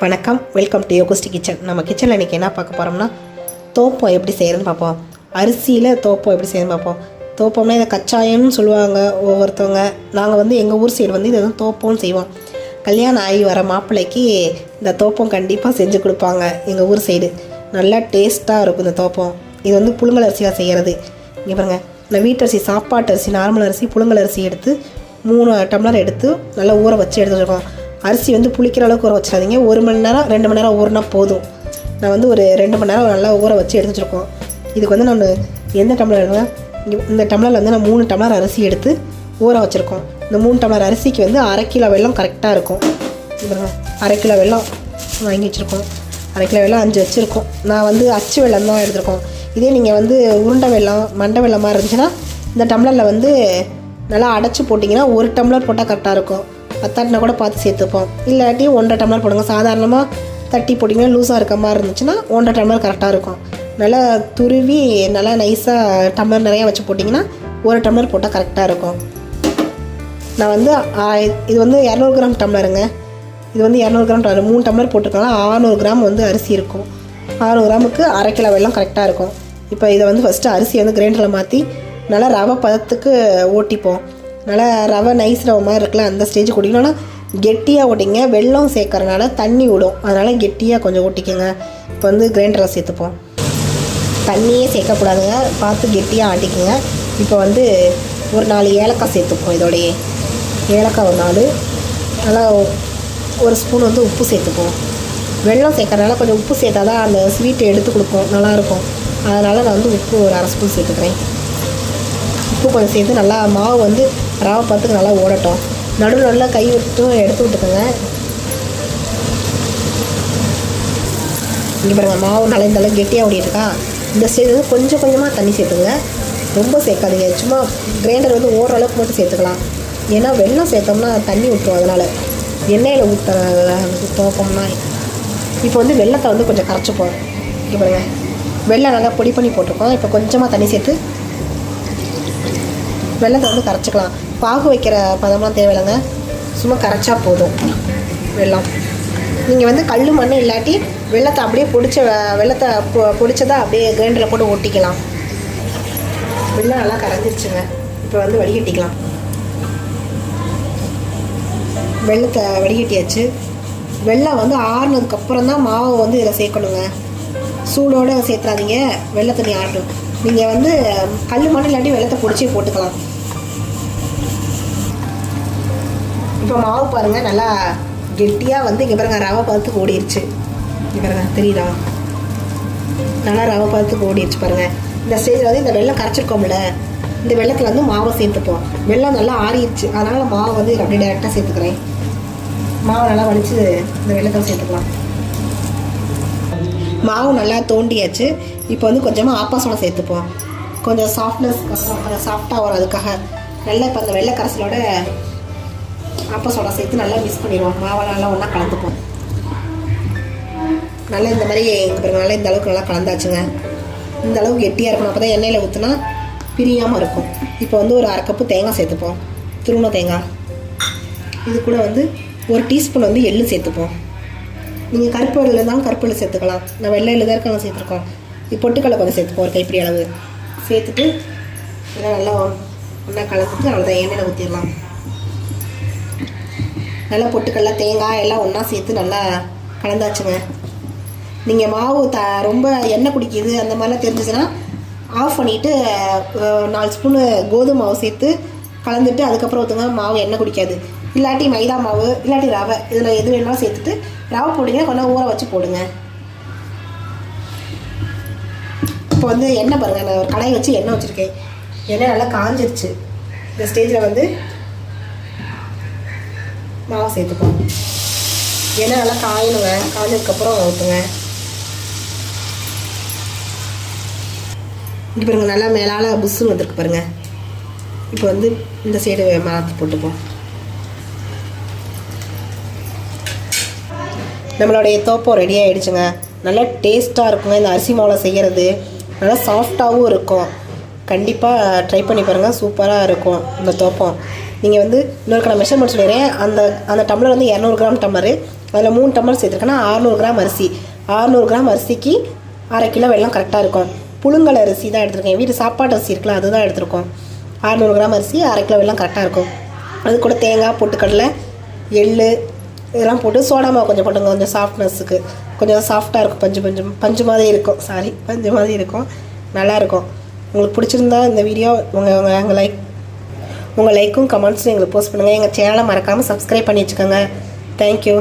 வணக்கம். Welcome to யோகுஸ்டி kitchen நம்ம கிச்சனில் இன்றைக்கி என்ன பார்க்க போகிறோம்னா தோப்பம் எப்படி செய்கிறதுன்னு பார்ப்போம். அரிசியில் தோப்பம் எப்படி செய்யணும்னு பார்ப்போம். தோப்பம்னா இதை கச்சாயம்னு சொல்லுவாங்க ஒவ்வொருத்தவங்க. நாங்கள் வந்து எங்கள் ஊர் சைடு வந்து இதை வந்து தோப்பம்னு செய்வோம். கல்யாணம் ஆகி வர மாப்பிள்ளைக்கு இந்த தோப்பம் கண்டிப்பாக செஞ்சு கொடுப்பாங்க எங்கள் ஊர் சைடு நல்லா டேஸ்ட்டாக இருக்கும் இந்த தோப்பம். இது வந்து புழுங்கல் அரிசியாக செய்கிறது இங்கே பாருங்க. நான் வீட்டரிசி சாப்பாட்டு அரிசி நார்மல் அரிசி புழுங்கல் அரிசி எடுத்து மூணு டம்ளர் எடுத்து நல்லா ஊற வச்சு எடுத்து வச்சுருக்கோம் அரிசி வந்து புளிக்கிற அளவுக்கு ஊற வச்சிடாதீங்க. ஒரு மணி நேரம் ரெண்டு மணி நேரம் ஊறினா போதும். நான் வந்து ஒரு ரெண்டு மணி நேரம் நல்லா ஊற வச்சு எடுத்து வச்சுருக்கோம். இதுக்கு வந்து நான் எந்த டம்ளர் எடுவேன் இந்த டம்ளரில் வந்து நான் மூணு டம்ளர் அரிசி எடுத்து ஊற வச்சுருக்கோம். இந்த மூணு டம்ளர் அரிசிக்கு வந்து அரை கிலோ வெள்ளம் கரெக்டாக இருக்கும். அரை கிலோ வெள்ளம் வாங்கி வச்சுருக்கோம். அரை கிலோ வெள்ளம் அஞ்சு வச்சுருக்கோம். நான் வந்து அச்சு வெள்ளம் தான் எடுத்திருக்கோம். இதே நீங்கள் வந்து உருண்டை வெள்ளம் மண்டை வெள்ளம் மாதிரி இருந்துச்சுன்னா இந்த டம்ளரில் வந்து நல்லா அடைச்சி போட்டிங்கன்னா ஒரு டம்ளர் போட்டால் கரெக்டாக இருக்கும். பத்தாட்டினா கூட பார்த்து சேர்த்துப்போம். இல்லாட்டி ஒன்றரை டம்ளர் போடுங்க. சாதாரணமாக தட்டி போட்டிங்கன்னா லூஸாக இருக்க மாதிரி இருந்துச்சுன்னா ஒன்றரை டம்ளர் கரெக்டாக இருக்கும். நல்லா துருவி நல்லா நைஸாக டம்ளர் நிறையா வச்சு போட்டிங்கன்னா ஒரு டம்ளர் போட்டால் கரெக்டாக இருக்கும். நான் வந்து ஆ, இது வந்து இரநூறு கிராம் டம்ளருங்க. இது வந்து இரநூறு கிராம் டம்ளர். மூணு டம்ளர் போட்டிருக்கனால ஆறுநூறு கிராம் வந்து அரிசி இருக்கும். ஆறுநூறு கிராமுக்கு அரை கிலோ வெள்ளம் கரெக்டாக இருக்கும். இப்போ இதை வந்து ஃபஸ்ட்டு அரிசி வந்து கிரைண்டரில் மாற்றி நல்லா ரவை பதத்துக்கு ஓட்டிப்போம். நல்லா ரவை நைஸ் ரவை மாதிரி இருக்குல்ல அந்த ஸ்டேஜ் குடிக்கணும்னா கெட்டியாக ஓட்டிங்க வெல்லம் சேர்க்கறனால தண்ணி விடும். அதனால் கெட்டியாக கொஞ்சம் ஓட்டிக்கோங்க இப்போ வந்து கிரைண்டரில் சேர்த்துப்போம். தண்ணியே சேர்க்கக்கூடாதுங்க. பார்த்து கெட்டியாக ஆட்டிக்குங்க. இப்போ வந்து ஒரு நாலு ஏலக்காய் சேர்த்துப்போம் இதோடைய. ஏலக்காய் ஒரு நாலு. நல்லா ஒரு ஸ்பூன் வந்து உப்பு சேர்த்துப்போம். வெல்லம் சேர்க்கறனால கொஞ்சம் உப்பு சேர்த்தா தான் அந்த ஸ்வீட்டை எடுத்து கொடுக்கும். நல்லாயிருக்கும் அதனால் நான் வந்து உப்பு ஒரு அரை ஸ்பூன் சேர்த்துக்கிறேன். உப்பு கொஞ்சம் சேர்த்து நல்லா மாவு வந்து ரவை பார்த்துக்கு நல்லா ஓடட்டும். நடுவில் நல்லா கை விட்டும் எடுத்து விட்டுக்கோங்க. இங்கே பாருங்கள் மாவு நல்லா இந்த அளவுக்கு கெட்டியாக ஓடிட்டுருக்கா. இந்த ஸ்டேஜ் வந்து கொஞ்சம் கொஞ்சமாக தண்ணி சேர்த்துங்க ரொம்ப சேர்க்காதீங்க. சும்மா கிரைண்டர் வந்து ஓடுற அளவுக்கு மட்டும் சேர்த்துக்கலாம். ஏன்னா வெள்ளம் சேர்த்தோம்னா தண்ணி விட்டுரும் அதனால். எண்ணெயில் ஊற்ற துவப்போம்னா இப்போ வந்து வெள்ளத்தை வந்து கொஞ்சம் கரைச்சிப்போம் இங்கே பாருங்கள் வெள்ளம் நல்லா பொடி பண்ணி போட்டிருக்கோம். இப்போ கொஞ்சமாக தண்ணி சேர்த்து வெள்ளத்தை வந்து கரைச்சிக்கலாம். பாகு வைக்கிற பதம்லாம் தேவையில்லைங்க. சும்மா கரைச்சா போதும். வெள்ளம். நீங்கள் வந்து கல் மண் இல்லாட்டி வெள்ளத்தை அப்படியே பிடிச்ச வெள்ளத்தை பொ- பொடிச்சதை அப்படியே கிரைண்டரில் போட்டு ஒட்டிக்கலாம் வெள்ளம் நல்லா கரைஞ்சிருச்சுங்க. இப்போ வந்து வடிகட்டிக்கலாம். வெள்ளத்தை வடிகட்டியாச்சு. வெள்ளம் வந்து ஆறுனதுக்கு அப்புறம் தான் மாவை வந்து இதில் சேர்க்கணுங்க. சூடோடு சேர்த்துறாதீங்க. வெள்ளை தண்ணி ஆறணும் நீங்கள் வந்து கல் மண் இல்லாட்டி வெள்ளத்தை பிடிச்சி போட்டுக்கலாம். இப்போ மாவு பாருங்கள் நல்லா கெட்டியாக வந்து இங்கே பாருங்க ரவை பார்த்து ஓடிருச்சு. இங்கே பாருங்க தெரியுதா? நல்லா ரவை பார்த்து ஓடிருச்சு பாருங்கள் இந்த ஸ்டேஜில் வந்து இந்த வெள்ளம் கரைச்சிருக்கோம்ல இந்த வெள்ளத்தில் வந்து மாவை சேர்த்துப்போம். வெள்ளம் நல்லா ஆறிடுச்சு அதனால் மாவை வந்து அப்படியே டேரெக்டாக சேர்த்துக்கிறேன். மாவை நல்லா வலிச்சு இந்த வெள்ளத்தை சேர்த்துக்கலாம். மாவு நல்லா தோண்டியாச்சு. இப்போ வந்து கொஞ்சமாக ஆப்பாசோட சேர்த்துப்போம். கொஞ்சம் சாஃப்ட்னஸ் கொஞ்சம் சாஃப்டாக வரும் அதுக்காக நல்லா இப்போ அந்த வெள்ளை கரைசலோட அப்போ சோடா சேர்த்து நல்லா மிக்ஸ் பண்ணிடுவோம் மாவை நல்லா ஒன்றா கலந்துப்போம். நல்லா இந்த மாதிரி இங்க நல்லா இந்த அளவுக்கு நல்லா கலந்தாச்சுங்க. இந்த அளவுக்கு கெட்டியாக இருக்கணும். அப்போ தான் எண்ணெயில் ஊற்றினா பிரியாமல் இருக்கும். இப்போ வந்து ஒரு அரை கப்பு தேங்காய் சேர்த்துப்போம். துருவன தேங்காய். இது கூட வந்து ஒரு டீஸ்பூன் வந்து எள்ளு சேர்த்துப்போம். நீங்கள் கருப்பு எள்ளு இருந்தாலும் கருப்பு எள்ளு சேர்த்துக்கலாம். நான் வெள்ளை எள்ளு தான் இருக்க சேர்த்துருக்கோம். இது பொட்டுக்கடலை கொஞ்சம் சேர்த்துப்போம். ஒரு கைப்பிடி அளவு. சேர்த்துட்டு நல்லா நல்லா ஒன்றா கலந்துட்டு அவ்வளோதான் எண்ணெயில் ஊற்றிடலாம் நல்லா பொட்டுக்கடல தேங்காய் எல்லாம் ஒன்றா சேர்த்து நல்லா கலந்தாச்சுங்க. நீங்கள் மாவு த ரொம்ப எண்ணெய் குடிக்கிது அந்த மாதிரிலாம் தெரிஞ்சிச்சுன்னா ஆஃப் பண்ணிவிட்டு நாலு ஸ்பூனு கோதுமை மாவு சேர்த்து கலந்துட்டு அதுக்கப்புறம் ஊற்றுங்க மாவு எண்ணெய் குடிக்காது இல்லாட்டி மைதா மாவு இல்லாட்டி ரவை இதில் எது வேணாலும் சேர்த்துட்டு ரவை போடுங்க கொஞ்சம் ஊற வச்சு போடுங்க. இப்போ வந்து எண்ணெய் பாருங்கள் நான் ஒரு கடாய் வச்சு எண்ணெய் வச்சுருக்கேன். எண்ணெய் நல்லா காஞ்சிருச்சு. இந்த ஸ்டேஜில் வந்து மாவு சேர்த்துப்போம் ஏன்னா நல்லா காயணுங்க. காய்ஞ்சதுக்கப்புறம் ஊற்றுங்க இங்கே பாருங்க நல்லா மேலால் புஷ்ஷுன்னு வந்திருக்கு பாருங்க. இப்போ வந்து இந்த சைடு மாற்றி போட்டுப்போம். நம்மளுடைய தோப்பம் ரெடி ஆகிடுச்சுங்க நல்லா டேஸ்ட்டாக இருக்குங்க. இந்த அரிசி மாவில் செய்கிறது நல்லா சாஃப்டாகவும் இருக்கும். கண்டிப்பாக ட்ரை பண்ணி பாருங்கள் சூப்பராக இருக்கும் இந்த தோப்பம். நீங்கள் வந்து இன்னொரு கடை மெஷர்மெண்ட் சொல்லிடுறேன் அந்த அந்த டம்ளர் வந்து இரநூறு கிராம் டம்ளரு அதில் மூணு டம்ளர் சேர்த்துருக்கேன்னா அறநூறு கிராம் அரிசி. அறநூறு கிராம் அரிசிக்கு அரை கிலோ வெள்ளம் கரெக்டாக இருக்கும். புழுங்கல் அரிசி தான் எடுத்திருக்கேன் வீட்டு சாப்பாட்டு அரிசி இருக்குல்ல அதுதான் எடுத்திருக்கோம். அறநூறு கிராம் அரிசி அரை கிலோ வெள்ளம் கரெக்டாக இருக்கும். அது கூட தேங்காய் பொட்டுக்கடலை எள் இதெல்லாம் போட்டு சோடா மாவு கொஞ்சம் போட்டுங்க கொஞ்சம் சாஃப்ட்னஸுக்கு கொஞ்சம் சாஃப்டாக இருக்கும். பஞ்சு பஞ்சு பஞ்சு மாதிரி இருக்கும். சாரி பஞ்சு மாதிரி இருக்கும். நல்லாயிருக்கும் உங்களுக்கு பிடிச்சிருந்தா இந்த வீடியோ உங்கள் உங்கள் லைக் உங்கள் லைக்கும் கமெண்ட்ஸும் எங்களுக்கு போஸ்ட் பண்ணுங்கள் எங்கள் சேனலை மறக்காமல் சப்ஸ்கிரைப் பண்ணி வச்சுக்கோங்க. தேங்க்யூ